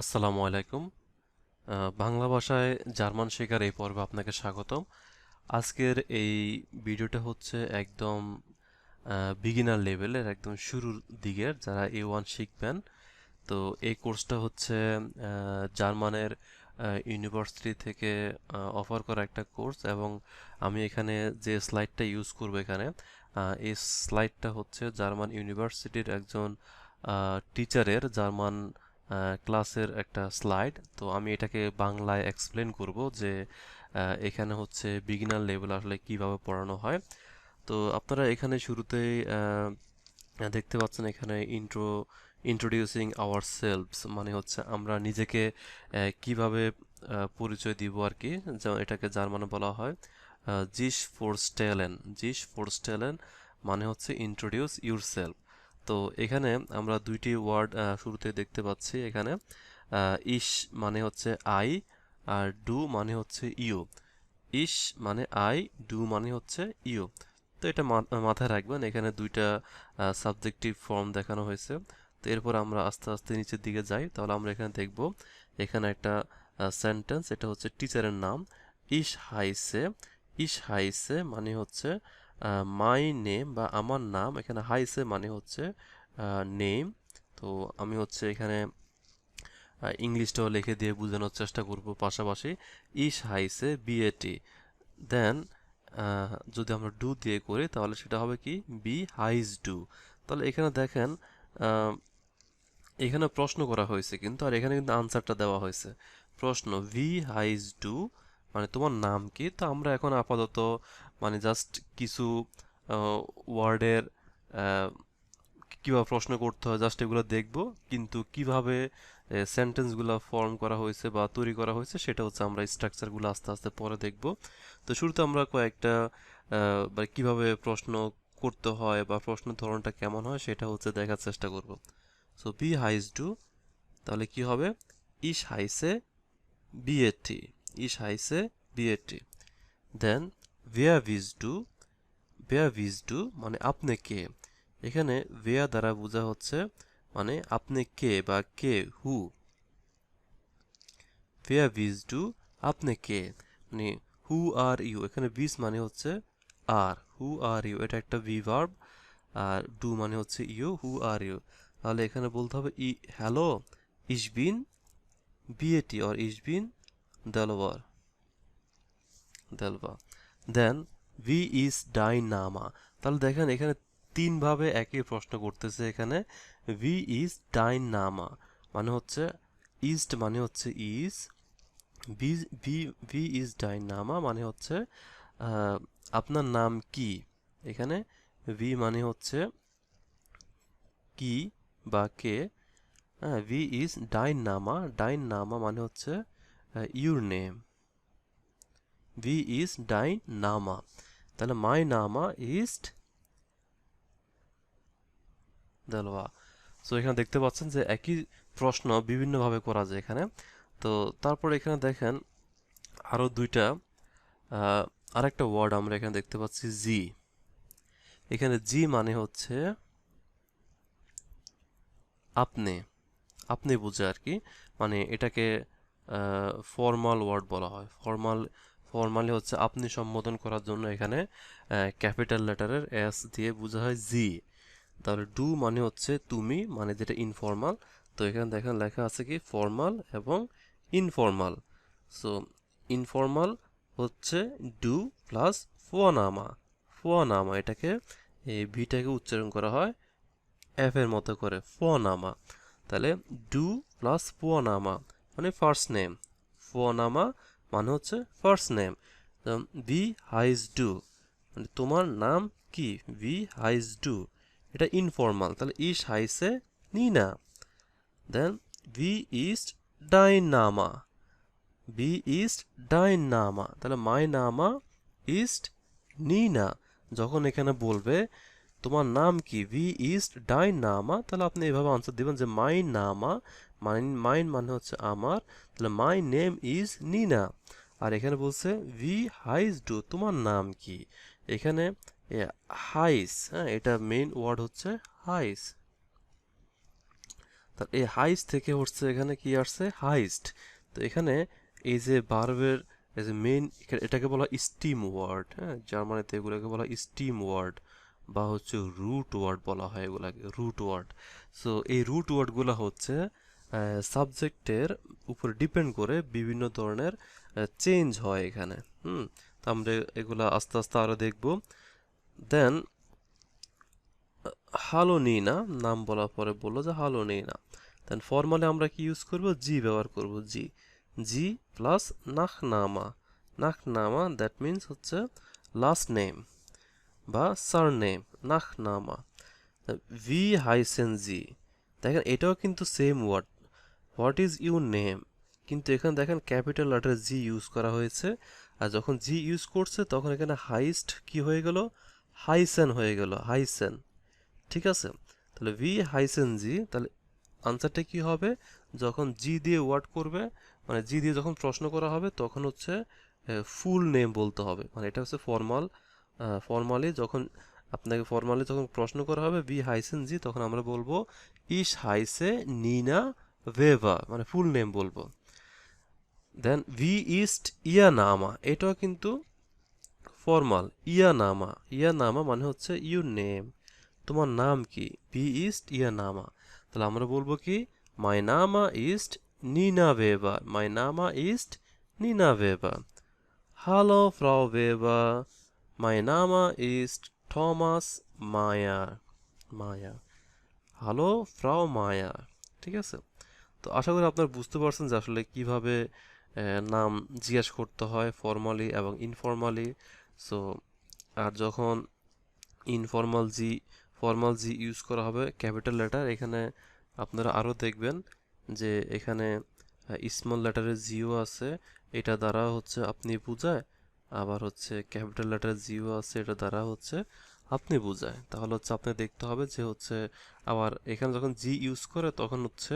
আসসালামু আলাইকুম। বাংলা ভাষায় জার্মান শেখার এই পর্বে আপনাকে স্বাগতম। আজকের এই ভিডিওটা হচ্ছে একদম বিগিনার লেভেলের একদম শুরুর দিকের, যারা এ ওয়ান শিখবেন। তো এই কোর্সটা হচ্ছে জার্মানের ইউনিভার্সিটি থেকে অফার করা একটা কোর্স এবং আমি এখানে যে স্লাইডটা ইউজ করব এখানে এই স্লাইডটা হচ্ছে জার্মান ইউনিভার্সিটির একজন টিচারের জার্মান ক্লাসের একটা স্লাইড। তো আমি এটাকে বাংলায় এক্সপ্লেন করব যে এখানে হচ্ছে বিগিনার লেভেল আসলে কীভাবে পড়ানো হয়। তো আপনারা এখানে শুরুতেই দেখতে পাচ্ছেন এখানে ইন্ট্রো ইন্ট্রোডিউসিং আওয়ার সেলভস মানে হচ্ছে আমরা নিজেকে কীভাবে পরিচয় দিব আর কি এটাকে জার্মানে বলা হয় জিস ফোরস্টেলেন। জিস ফোরস্টেলেন মানে হচ্ছে ইন্ট্রোডিউস ইউর সেলফ তো এখানে আমরা দুইটি ওয়ার্ড শুরুতে দেখতে পাচ্ছি এখানে। ইস মানে হচ্ছে আই আর ডু মানে হচ্ছে ইউ। ইস মানে আই, ডু মানে হচ্ছে ইউ। তো এটা মাথায় রাখবেন, এখানে দুইটা সাবজেক্টিভ ফর্ম দেখানো হয়েছে। তো এরপর আমরা আস্তে আস্তে নিচের দিকে যাই, তাহলে আমরা এখানে দেখব, এখানে একটা সেন্টেন্স এটা হচ্ছে টিচারের নাম। ইস হাইসে ইস হাইসে মানে হচ্ছে মাই নেম বা আমার নাম, এখানে হাইসে মানে হচ্ছে নেম তো আমি হচ্ছে এখানে ইংলিশটাও লিখে দিয়ে বোঝানোর চেষ্টা করব পাশাপাশি। ইস হাইসে বিএটি দেন যদি আমরা ডু দিয়ে করি, তাহলে সেটা হবে কি? বি হাইজ ডু তাহলে এখানে দেখেন এখানে প্রশ্ন করা হয়েছে কিন্তু, আর এখানে কিন্তু আনসারটা দেওয়া হয়েছে। প্রশ্ন ভি হাইজ ডু মানে তোমার নাম কি? তো আমরা এখন আপাতত মানে জাস্ট কিছু ওয়ার্ডের কীভাবে প্রশ্ন করতে হয় জাস্ট এগুলো দেখব। কিন্তু কীভাবে সেন্টেন্সগুলো ফর্ম করা হয়েছে বা তৈরি করা হয়েছে, সেটা হচ্ছে আমরা স্ট্রাকচারগুলো আস্তে আস্তে পরে দেখব। তো শুরুতে আমরা কয়েকটা বা কীভাবে প্রশ্ন করতে হয় বা প্রশ্নের ধরনটা কেমন হয়, সেটা হচ্ছে দেখার চেষ্টা করব। সো বি হাইজ ডু তাহলে কি হবে? ইস হাইসে বিএটি ইস হাইসে বিএটি দেন ভেয়া ভিজ ডু ভেয়া ভিজ ডু মানে আপনি কে? এখানে ভেয়া দ্বারা বোঝা হচ্ছে মানে আপনি কে বা কে হু ভেয়া ভিজ ডু আপনি কে? মানে হু আর ইউ এখানে ভিজ মানে হচ্ছে আর হু আর ইউ এটা একটা ভি ভার্ব আর ডু মানে হচ্ছে ইউ হু আর ইউ তাহলে এখানে বলতে হবে ই হ্যালো ইসবিন বিএটি অর ইসবিন দেলওয়ার দেলবা দেন ভি ইজ ডাইনামা তাহলে দেখেন এখানে তিনভাবে একই প্রশ্ন করতেছে এখানে। ভি ইজ ডাইনামা মানে হচ্ছে ইস্ট মানে হচ্ছে ইজ ভি ভি ইজ ডাইনামা মানে হচ্ছে আপনার নাম কি? এখানে ভি মানে হচ্ছে কি বা কে? হ্যাঁ ভি ইজ ডাইনামা ডাইনামা মানে হচ্ছে ইউর নেম ভি ইজ ডাইন নামা তাহলে মাই নামা ইজ দেলওয়া সো এখানে দেখতে পাচ্ছেন যে একই প্রশ্ন বিভিন্নভাবে করা যায় এখানে। তো, তারপর এখানে দেখেন আরও দুইটা আরেকটা ওয়ার্ড আমরা এখানে দেখতে পাচ্ছি জি এখানে জি মানে হচ্ছে আপনি। আপনি বুঝে আর কি। মানে এটাকে ফর্মাল ওয়ার্ড বলা হয়। ফর্মাল ফর্মালি হচ্ছে আপনি সম্বোধন করার জন্য এখানে ক্যাপিটাল লেটারের এস দিয়ে বোঝা হয় জি। তাহলে ডু মানে হচ্ছে তুমি মানে যেটা ইনফর্মাল তো এখানে দেখেন লেখা আছে কি ফর্মাল এবং ইনফর্মাল সো ইনফর্মাল হচ্ছে ডু প্লাস ফোয়ানামা। ফোয়ানামা এটাকে এই ভিটাকে উচ্চারণ করা হয় এফ এর মতো করে, ফোয়ানামা। তাহলে ডু প্লাস ফোয়ানামা মানে ফার্স্ট নেম ফোয়ানামা মানে হচ্ছে ফার্স্ট নেম ভি হাইজ ডু মানে তোমার নাম কি? ভি হাইজ ডু এটা ইনফর্মাল তাহলে ইস হাইসে নিনা দেন ভি ইস্ট ডাইনামা ভি ইস্ট ডাইনামা তাহলে মাই নামা ইস্ট নিনা যখন এখানে বলবে তোমার নাম কি? ভি ইস্ট ডাইন নামা তাহলে আপনি এভাবে আনসার দিবেন যে মাই নামা মাইন মাইন মানে হচ্ছে আমার তাহলে মাই নেম ইজ নিনা আর এখানে বলছে ভি হাইজ ডু তোমার নাম কি? এখানে হাইস হ্যাঁ এটা মেইন ওয়ার্ড হচ্ছে হাইস তার এই হাইস্ট থেকে হচ্ছে এখানে কি আসছে? হাইস্ট তো এখানে, এই যে বার্বের এই যে মেইন এটাকে বলা স্টিম ওয়ার্ড হ্যাঁ জার্মানিতে এগুলোকে বলা স্টিম ওয়ার্ড বা হচ্ছে রুট ওয়ার্ড বলা হয় এগুলাকে রুট ওয়ার্ড সো এই রুট ওয়ার্ডগুলো হচ্ছে সাবজেক্টের উপর ডিপেন্ড করে বিভিন্ন ধরনের চেঞ্জ হয় এখানে। হুম? তো আমরা এগুলা আস্তে আস্তে আরও দেখব। দেন হালো নিনা নাম বলার পরে বলল যে হালো নিনা দেন ফর্মালে আমরা কি ইউজ করব? জি ব্যবহার করব জি জি প্লাস নাখ নামা নাখ নামা দ্যাট মিনস হচ্ছে লাস্ট নেম বা সার নেম নাখ নামা ভি হাইসেন জি দেখেন, এটাও কিন্তু same word what is your name কিন্তু এখানে দেখেন ক্যাপিটাল লেটার জি ইউজ করা হয়েছে। আর যখন জি ইউজ করছে, তখন এখানে হাইস্ট কি হয়ে গেল? হাইসেন হয়ে গেল হাইসেন ঠিক আছে? তাহলে ভি হাইসেন জি তাহলে আনসারটা কি হবে? যখন জি দিয়ে ওয়ার্ড করবে মানে জি দিয়ে যখন প্রশ্ন করা হবে, তখন হচ্ছে ফুল নেম বলতে হবে। মানে এটা হচ্ছে ফর্মাল ফর্মালি যখন আপনাকে ফর্মালি যখন প্রশ্ন করা হবে ভি হাইসেন জি তখন আমরা বলব ইস হাইসে নিনা ভেভা মানে ফুল নেম বলব। দেন ভি ইস্ট ইয়া নামা এটাও কিন্তু ফর্মাল ইয়া নামা ইয়া নামা মানে হচ্ছে ইউর নেম তোমার নাম কি? ভি ইস্ট ইয়া নামা তাহলে আমরা বলব কি? মাই নামা ইস্ট নিনা ভেবা মাই নামা ইস্ট নিনা ভেবা হ্যালো ফ্রাউ ভেবা মাই নামা ইস্ট থমাস মায়া মায়া হ্যালো ফ্রাউ মায়া ঠিক আছে? তো আশা করি আপনারা বুঝতে পারছেন যে আসলে কীভাবে নাম জিজ্ঞেস করতে হয় ফর্মালি এবং ইনফর্মালি সো আর যখন ইনফর্মাল জি ফর্মাল জি ইউজ করা হবে ক্যাপিটাল লেটার এখানে আপনারা আরও দেখবেন যে এখানে স্মল লেটারের জিও আছে। এটা দ্বারা হচ্ছে আপনি বুঝায়, আবার হচ্ছে ক্যাপিটাল লেটার জিও আছে, এটা দ্বারা হচ্ছে আপনি বুঝায়। তাহলে হচ্ছে আপনি দেখতে হবে যে হচ্ছে, আবার এখানে যখন জি ইউজ করে, তখন হচ্ছে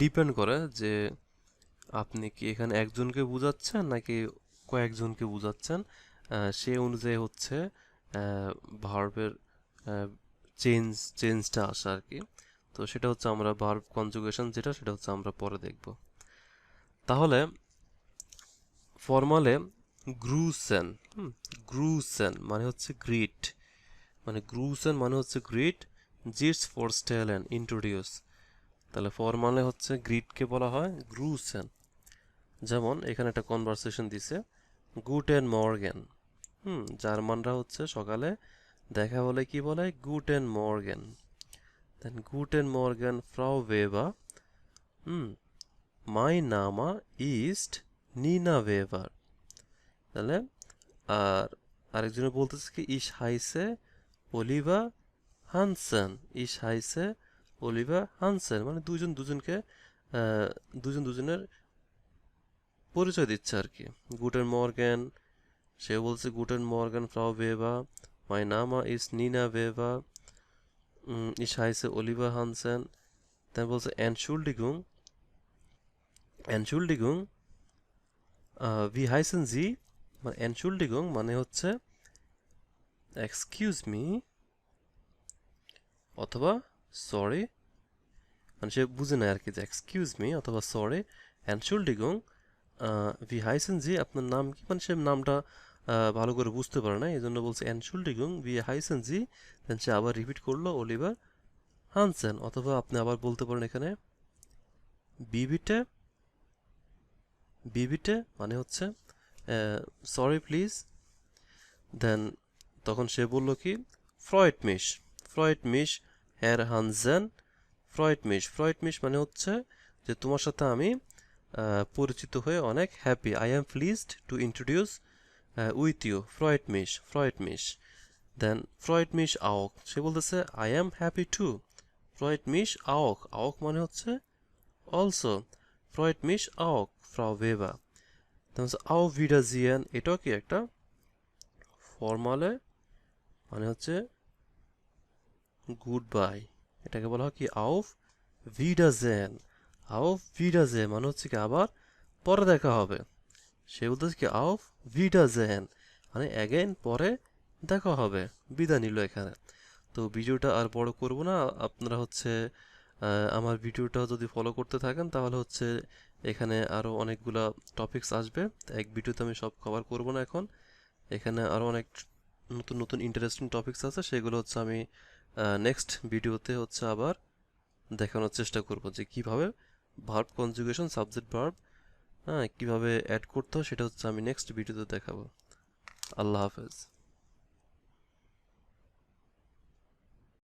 ডিপেন্ড করে যে আপনি কি এখানে একজনকে বুঝাচ্ছেন নাকি কয়েকজনকে বুঝাচ্ছেন সে অনুযায়ী হচ্ছে ভার্বের চেঞ্জ চেঞ্জটা আসা আর কি। তো সেটা হচ্ছে আমরা ভার্ব কনজুগেশন যেটা, সেটা হচ্ছে আমরা পরে দেখব। তাহলে ফর্মালে গ্রুসেন গ্রুসেন মানে হচ্ছে গ্রিট মানে গ্রুসেন মানে হচ্ছে গ্রিট জিটস ফর স্টেলেন ইন্ট্রোডিউস তাহলে ফর্মালে হচ্ছে গ্রিডকে বলা হয় গ্রুসেন যেমন এখানে একটা কনভারসেশন দিছে গুটেন মর্গেন হুম জার্মানরা হচ্ছে সকালে দেখা হলে কি বলে? গুটেন মর্গেন দেন গুটেন মর্গেন ফ্রাউ ওয়েবা হুম মাই নামা ইস্ট নিনা ওয়েভার তাহলে, আর আরেকজনে বলতেছে কি ইস হাইসে অলিভা হানসেন ইস হাইসে অলিভা হানসেন মানে দুজন দুজনকে দুজন দুজনের পরিচয় দিচ্ছে আর কি। গুটেন মর্গেন সে বলছে গুটেন মর্গেন ফ্রাউ ওয়েবা মাই নামা ইস নিনা ওয়েবা ইস, হাইসে অলিভা হানসেন তাই বলছে এনশুল্ডিগুং এনশুল্ডিগুং ভি হাইসেন জি মানে এনশুল্ডিগুং মানে হচ্ছে এক্সকিউজ মি অথবা সরি মানে সে বুঝে নেয় আর কি যে এক্সকিউজ মি অথবা সরি এনশুল্ডিগুং ভি হাইসেন জি আপনার নাম কি মানে সে নামটা ভালো করে বুঝতে পারে না এই জন্য বলছে এনশুল্ডিগুং ভি হাইসেন জি দেন সে আবার রিপিট করল অলিভার হানসেন অথবা আপনি আবার বলতে পারেন এখানে বিবিটে বিবিটে মানে হচ্ছে সরি প্লিজ দেন তখন সে বলল কি ফ্রয়েড মিশ ফ্রয়েড মিশ হ্যার হানজেন ফ্রয়েড মিশ মানে হচ্ছে যে তোমার সাথে আমি পরিচিত হয়ে অনেক happy I am pleased to introduce with you Freud মিশ ফ্রয়েড মিশ দেন ফ্রয়েড মিশ আওক সে বলতেছে আই এম হ্যাপি টু ফ্রয়েড মিশ আওক আওক মানে হচ্ছে অলসো ফ্রয়েড মিশ আওক ফ্রাউ ভেবা আও ভিডাজিয়ান এটাও কি একটা ফর্মালে মানে হচ্ছে গুড বাই এটাকে বলা হয় কি? আউফ ভিডাজেন। আউফ ভিডাজে মানে হচ্ছে কি আবার পরে দেখা হবে। সে বলতেছে কি আউফ ভিডাজেন? মানে অ্যাগেন পরে দেখা হবে। বিদায় নিল এখানে। তো ভিডিওটা আর বড় করব না। আপনারা হচ্ছে আমার ভিডিওটা যদি ফলো করতে থাকেন, তাহলে হচ্ছে এখানে আরও অনেকগুলা টপিকস আসবে। এক ভিডিওতে আমি সব কভার করব না এখন। এখানে আরও অনেক নতুন নতুন ইন্টারেস্টিং টপিকস আছে। সেগুলো হচ্ছে আমি নেক্সট ভিডিওতে হচ্ছে আবার দেখানোর চেষ্টা করব যে কীভাবে ভার্ব কনজুগেশন সাবজেক্ট ভার্ব হ্যাঁ কীভাবে অ্যাড করতে হয় সেটা হচ্ছে আমি নেক্সট ভিডিওতে দেখাবো। আল্লাহ হাফেজ।